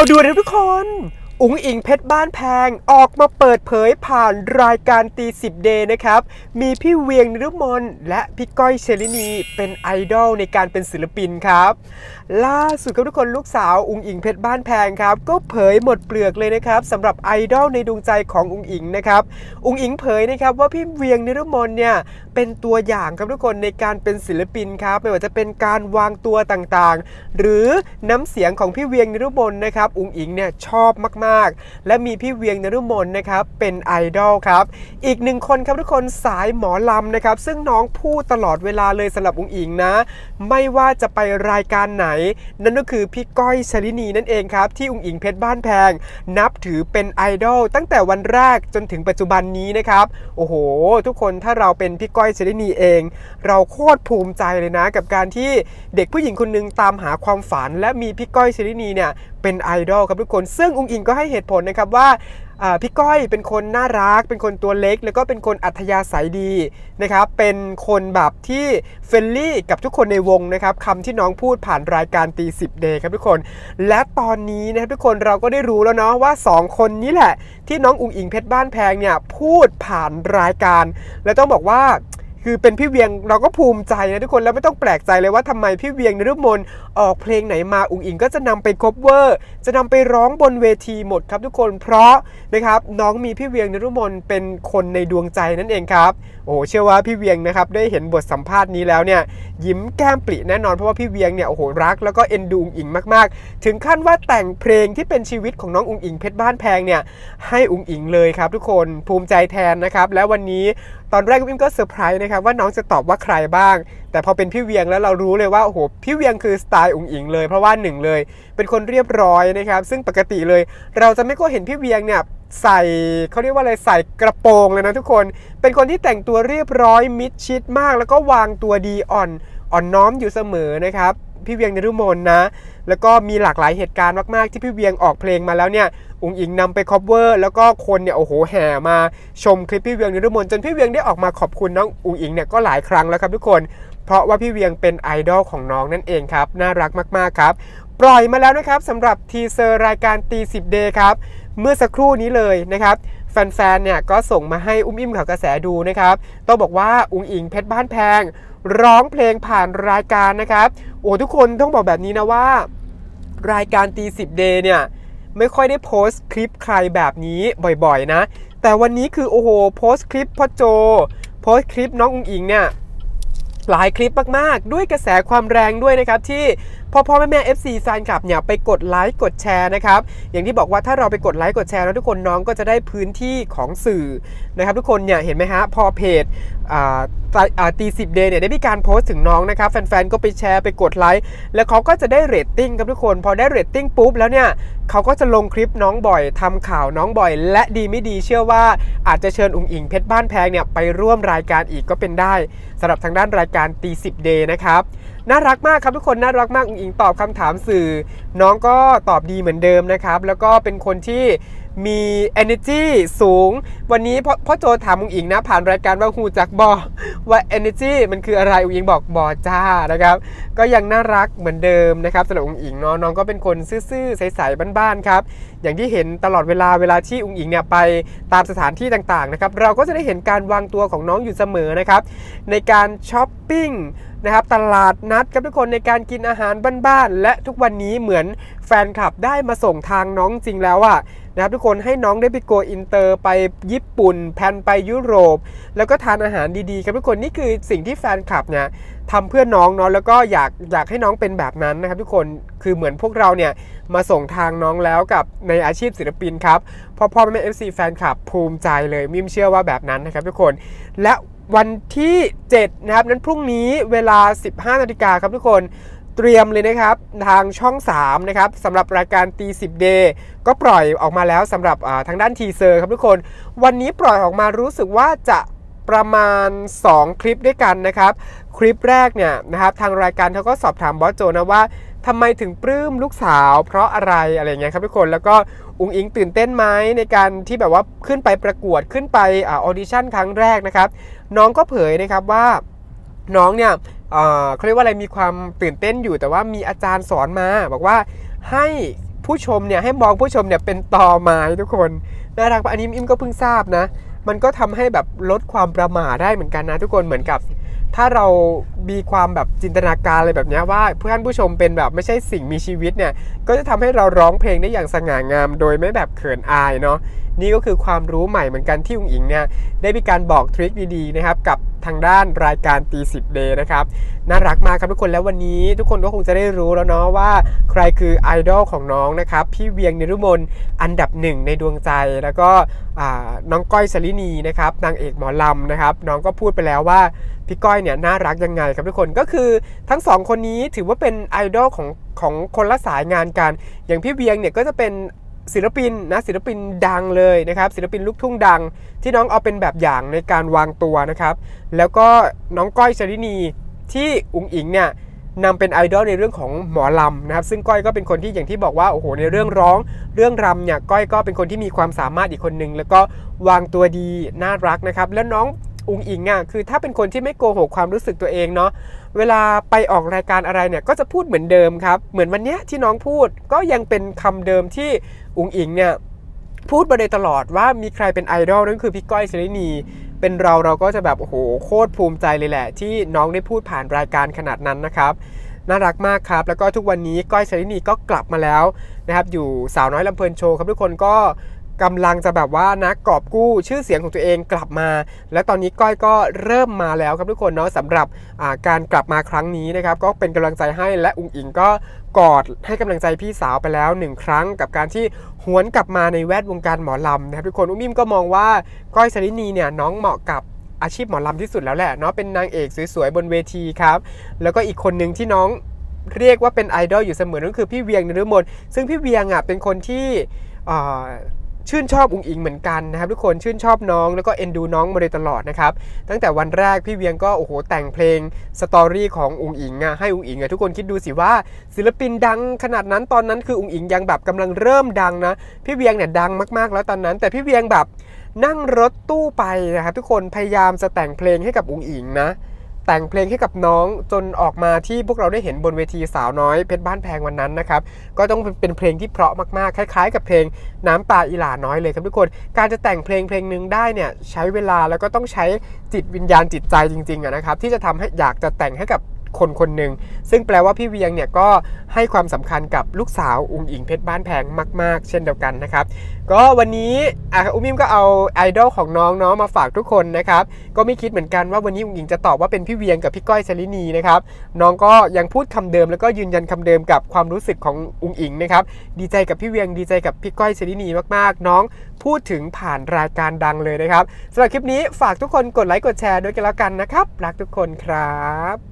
าด่วนนะทุกคน อุ๋งอิงเพชรบ้านแพงออกมาเปิดเผยผ่านรายการตีสิบเดย์นะครับ มีพี่เวียงนฤมลและพี่ก้อยเชลินีเป็นไอดอลในการเป็นศิลปินครับ ล่าสุดครับทุกคนลูกสาวอุ๋งอิงเพชรบ้านแพงครับ ก็เผยหมดเปลือกเลยนะครับสำหรับไอดอลในดวงใจของอุงอิงนะครับอุงอิงเผยนะครับว่าพี่เวียงนฤมลเนี่ยเป็นตัวอย่างครับทุกคนในการเป็นศิลปินครับไม่ว่าจะเป็นการวางตัวต่างๆ หรือน้ำเสียงของพี่เวียงนฤมลนะครับอุงอิงเนี่ยชอบมากๆและมีพี่เวียงนฤมลนะครับเป็นไอดอลครับ อีกหนึ่งคนครับทุกคนสายหมอลำนะครับ ซึ่งน้องพูดตลอดเวลาเลยสำหรับอุ๋งอิงนะ ไม่ว่าจะไปรายการไหน นั่นก็คือพี่ก้อยชลินีนั่นเองครับ ที่อุ๋งอิงเพชรบ้านแพง นับถือเป็นไอดอลตั้งแต่วันแรกจนถึงปัจจุบันนี้นะครับ โอ้โห ทุกคนถ้าเราเป็นพี่ก้อยชลินีเอง เราโคตรภูมิใจเลยนะ กับการที่เด็กผู้หญิงคนหนึงตามหาความฝัน และมีพี่ก้อยชลินีเนี่ย เป็นไอดอลครับทุกคน ซึ่งอุงอิงก็ให้เหตุผลนะครับว่าพี่ก้อยเป็นคนน่ารัก เป็นคนตัวเล็ก แล้วก็เป็นคนอัธยาศัยดีนะครับ เป็นคนแบบที่เฟรนลี่กับทุกคนในวงนะครับคำที่น้องพูดผ่านรายการตีสิบเดย์ครับทุกคน และตอนนี้นะครับทุกคนเราก็ได้รู้แล้วเนาะว่า 2 คนนี้แหละ ที่น้องอุ๋งอิงเพชรบ้านแพงเนี่ยพูดผ่านรายการ และต้องบอกว่า คือเป็นพี่เวียงเราก็ภูมิใจนะทุกคนแล้วไม่ต้องแปลกใจเลยว่าทำไมพี่เวียงนฤมลออกเพลงไหนมาอุ๋งอิงก็จะนำไปคบเวอร์ จะนำไปร้องบนเวทีหมดครับทุกคนเพราะนะครับน้องมีพี่เวียงนฤมลเป็นคนในดวงใจนั่นเองครับโอ้เชื่อว่าพี่เวียงนะครับได้เห็นบทสัมภาษณ์นี้แล้วเนี่ยยิ้มแก้มปริแน่นอนเพราะว่าพี่เวียงเนี่ยโอ้โหรักแล้วก็เอ็นดูอุ๋งอิงมากๆ ถึงขั้นว่าแต่งเพลงที่เป็นชีวิตของน้องอุ๋งอิงเพชรบ้านแพงเนี่ยให้อุ๋งอิงเลยครับทุกคนภูมิใจแทนนะครับแล้ววันนี้ ตอนแรกวิมก็เซอร์ไพรส์นะครับว่าน้องจะตอบว่าใครบ้าง แต่พอเป็นพี่เวียงแล้วเรารู้เลยว่าโอ้โหพี่เวียงคือสไตล์อุ๋งอิงเลยเพราะว่าหนึ่งเลย เป็นคนเรียบร้อยนะครับซึ่งปกติเลย เราจะไม่ค่อยเห็นพี่เวียงเนี่ยใส่เขาเรียกว่าอะไรใส่กระโปรงเลยนะทุกคน เป็นคนที่แต่งตัวเรียบร้อยมิดชิดมาก แล้วก็วางตัวดีอ่อนอ่อนน้อมอยู่เสมอนะครับ พี่เวียงนฤมลนะ แล้วก็มีหลากหลายเหตุการณ์มาก ๆ ที่พี่เวียงออกเพลงมาแล้วเนี่ยอุ๋งอิงนำไปคอ v เวอร์แล้วก็คนเนี่ยโอ้โหแห่มาชมคลิปพี่เวียงนฤมลจนพี่เวียงได้ออกมาขอบคุณน้องอุ๋งอิงเนี่ยก็หลายครั้งแล้วครับทุกคน เพราะว่าพี่เวียงเป็นไอดอลของน้องนั่นเองครับน่ารักมาก ๆ ครับ ปล่อยมาแล้วนะครับสำหรับทีเซอร์รายการตีสิบเดย์ครับเมื่อสักครู่นี้เลยนะครับ แฟนๆ เนี่ยก็ส่งมาให้อุ้มอิ่มข่าวกระแสดูนะครับ ต้องบอกว่าอุ๋งอิงเพชรบ้านแพง ร้องเพลงผ่านรายการนะครับ โอ้ทุกคนต้องบอกแบบนี้นะว่า รายการตีสิบเดย์เนี่ยไม่ค่อยได้โพสต์คลิปใครแบบนี้บ่อยๆนะ แต่วันนี้คือโอ้โหโพสต์คลิปพ่อโจ โพสต์คลิปน้องอุ๋งอิงเนี่ยหลายคลิปมากๆ ด้วยกระแสความแรงด้วยนะครับที่ พ่อพ่อแม่แม่ FC แฟนคลับเนี่ยไปกดไลค์กดแชร์นะครับอย่างที่บอกว่าถ้าเราไปกดไลค์กดแชร์แล้วทุกคนน้องก็จะได้พื้นที่ของสื่อนะครับทุกคนเนี่ยเห็นไหมฮะพอเพจตีสิบเดย์เนี่ยได้มีการโพสต์ถึงน้องนะครับแฟนๆก็ไปแชร์ไปกดไลค์แล้วเขาก็จะได้เรตติ้งครับทุกคน พอได้เรตติ้งปุ๊บแล้วเนี่ยเขาก็จะลงคลิปน้องบ่อยทำข่าวน้องบ่อย และดีไม่ดีเชื่อว่าอาจจะเชิญอุ๋งอิงเพชรบ้านแพงเนี่ยไปร่วมรายการอีกก็เป็นได้สำหรับทางด้านรายการตีสิบเดย์นะครับน่ารักมากครับทุกคนน่ารักมากอิงตอบคำถามสื่อ น้องก็ตอบดีเหมือนเดิมนะครับ แล้วก็เป็นคนที่ มี energy สูง วันนี้พ่อพอโจถามอุงอิงนะ ผ่านรายการว่าหูจักบอว่า energy มันคืออะไรอุงอิงบอกบอจ้านะครับ ก็ยังน่ารักเหมือนเดิมนะครับสำหรับอุงอิงเนาะน้องก็เป็นคนซื่อๆใสๆบ้านๆครับอย่างที่เห็นตลอดเวลาเวลาที่อุงอิงเนี่ยไปตามสถานที่ต่างๆนะครับเราก็จะได้เห็นการวางตัวของน้องอยู่เสมอนะครับในการช้อปปิ้งนะครับตลาดนัดครับทุกคนในการกินอาหารบ้านๆและทุกวันนี้เหมือนแฟนคลับได้มาส่งทางน้องจริงแล้วอะ นะครับทุกคนให้น้องได้ไปโกอินเตอร์ไปญี่ปุ่นแพนไปยุโรป แล้วก็ทานอาหารดีๆครับทุกคนนี่คือสิ่งที่แฟนคลับเนี่ยทำเพื่อน้องเนาะแล้วก็อยากอยากให้น้องเป็นแบบนั้นนะครับ ทุกคนคือเหมือนพวกเราเนี่ยมาส่งทางน้องแล้วกับในอาชีพศิลปินครับพ่อพ่อแม่เอฟซีแฟนคลับภูมิใจเลยมิมเชื่อว่าแบบนั้นนะครับทุกคนและวันที่ 7 นะครับ นั้นพรุ่งนี้เวลา 15นาฬิกาครับทุกคน เตรียมเลยนะครับทางช่อง 3 นะครับสำหรับรายการตี10 day ก็ปล่อยออกมาแล้วสำหรับทางด้านทีเซอร์ครับทุกคน วันนี้ปล่อยออกมารู้สึกว่าจะประมาณ 2 คลิปด้วยกันนะครับ คลิปแรกเนี่ยนะครับทางรายการเขาก็สอบถามบอสโจนะว่าทำไมถึงปลื้มลูกสาว เพราะอะไรอะไรเงี้ยครับทุกคนแล้วก็อุงอิงตื่นเต้นไหมในการที่แบบว่าขึ้นไปประกวดขึ้นไปอออดิชั่นครั้งแรกนะครับ น้องก็เผยนะครับว่าน้องเนี่ย เขาเรียกว่าอะไรมีความตื่นเต้นอยู่ แต่ว่ามีอาจารย์สอนมา บอกว่าให้ผู้ชมเนี่ยให้มองผู้ชมเนี่ยเป็นตอไม้ทุกคนน่ารักปะอันนี้อิมก็เพิ่งทราบนะ มันก็ทำให้แบบลดความประหม่าได้เหมือนกันนะ ทุกคนเหมือนกับ ถ้าเรามีความแบบจินตนาการอะไรแบบนี้ว่าเพื่อนผู้ชมเป็นแบบไม่ใช่สิ่งมีชีวิตเนี่ยก็จะทำให้เราร้องเพลงได้อย่างสง่างาม โดยไม่แบบเขินอายเนาะนี่ก็คือความรู้ใหม่เหมือนกันที่อุ๋งอิงเนี่ยได้มีการบอกทริคดีๆนะครับกับ ทางด้านรายการตีสิบเดย์นะครับ น่ารักมากครับทุกคนแล้ววันนี้ทุกคนก็คงจะได้รู้แล้วเนาะว่า ใครคือไอดอลของน้องนะครับ พี่เวียงนิรุมนอันดับหนึ่งในดวงใจแล้วก็น้องก้อยสลินีนะครับนางเอกหมอลำนะครับ น้องก็พูดไปแล้วว่าพี่ก้อยเนี่ยน่ารักยังไงครับทุกคนก็คือทั้งสองคนนี้ถือว่าเป็นไอดอลของของคนละสายงานกัน อย่างพี่เวียงเนี่ยก็จะเป็น ศิลปินนะศิลปินดังเลยนะครับศิลปินลูกทุ่งดัง ที่น้องเอาเป็นแบบอย่างในการวางตัวนะครับ แล้วก็น้องก้อยชลินีที่อุ๋งอิงเนี่ยนำเป็นไอดอลในเรื่องของหมอลำนะครับ ซึ่งก้อยก็เป็นคนที่อย่างที่บอกว่าโอ้โหในเรื่องร้อง เรื่องรำเนี่ยก้อยก็เป็นคนที่มีความสามารถอีกคนนึงแล้วก็วางตัวดีน่ารักนะครับ แล้วน้อง อุงอิงอะคือถ้าเป็นคนที่ไม่โกหกความรู้สึกตัวเองเนาะเวลาไปออกรายการอะไรเนี่ยก็จะพูดเหมือนเดิมครับ เหมือนวันเนี้ยที่น้องพูดก็ยังเป็นคำเดิมที่อุงอิงเนี่ยพูดมาโดยตลอดว่ามีใครเป็นไอดอลนั่นคือพี่ก้อยชลินี เป็นเราเราก็จะแบบโอ้โหโคตรภูมิใจเลยแหละ ที่น้องได้พูดผ่านรายการขนาดนั้นนะครับน่ารักมากครับ แล้วก็ทุกวันนี้ก้อยชลินีก็กลับมาแล้วนะครับ อยู่สาวน้อยลำเพลินโชว์ครับทุกคนก็ กำลังจะแบบว่านะกอบกู้ชื่อเสียงของตัวเองกลับมา และตอนนี้ก้อยก็เริ่มมาแล้วครับทุกคนเนาะสำหรับาการกลับมาครั้งนี้นะครับก็เป็นกำลังใจให้และอุงอิงก็กอดให้กำลังใจพี่สาวไปแล้วหนึ่งครั้งกับการที่หวนกลับมาในแวดวงการหมอลำนะครับทุกคนอุ้มอิ่มก็มองว่าก้อยชลินีเนี่ยน้องเหมาะกับอาชีพหมอลำที่สุดแล้วแหละเนาะเป็นนางเอกสวยๆบนเวทีครับ แล้วก็อีกคนหนึ่งที่น้องเรียกว่าเป็นไอดอลอยู่เสมอนั่นคือพี่เวียงนฤมลซึ่งพี่เวียงอะเป็นคนที่ ชื่นชอบอุ๋งอิงเหมือนกันนะครับทุกคนชื่นชอบน้องแล้วก็เอ็นดูน้องมาโดยตลอดนะครับตั้งแต่วันแรกพี่เวียงก็โอ้โหแต่งเพลงสตอรี่ของอุ๋งอิงอะให้อุ๋งอิงอะทุกคนคิดดูสิว่าศิลปินดังขนาดนั้นตอนนั้นคืออุ๋งอิงยังแบบกำลังเริ่มดังนะพี่เวียงเนี่ยดังมากๆ แล้วตอนนั้น แต่พี่เวียงแบบนั่งรถตู้ไปนะครับทุกคนพยายามจะแต่งเพลงให้กับอุ๋งอิงนะ แต่งเพลงให้กับน้องจนออกมาที่พวกเราได้เห็นบนเวทีสาวน้อยเพชรบ้านแพงวันนั้นนะครับก็ต้องเป็นเพลงที่เพราะมากๆคล้าย ๆ กับเพลงน้ำตาอีหลาน้อยเลยครับทุกคน การจะแต่งเพลงเพลงหนึ่งได้เนี่ยใช้เวลาแล้วก็ต้องใช้จิตวิญญาณจิตใจจริงๆนะครับที่จะทำให้อยากจะแต่งให้กับ คนคนหนึ่งซึ่งแปลว่าพี่เวียงเนี่ยก็ให้ความสำคัญกับลูกสาวอุ๋งอิงเพชรบ้านแพงมาก ๆ เช่นเดียวกันนะครับ ก็วันนี้อะอุ้มอิมก็เอาไอดอลของน้องเนาะมาฝากทุกคนนะครับก็ไม่คิดเหมือนกันว่าวันนี้อุ้งอิงจะตอบว่าเป็นพี่เวียงกับพี่ก้อยชลินีนะครับน้องก็ยังพูดคำเดิมแล้วก็ยืนยันคำเดิมกับความรู้สึกของอุงอิงนะครับดีใจกับพี่เวียงดีใจกับพี่ก้อยชลินีมากๆ น้องพูดถึงผ่านรายการดังเลยนะครับสำหรับคลิปนี้ฝากทุกคนกดไลค์กดแชร์ด้วยกันแล้วกันนะครับ รักทุกคนครับ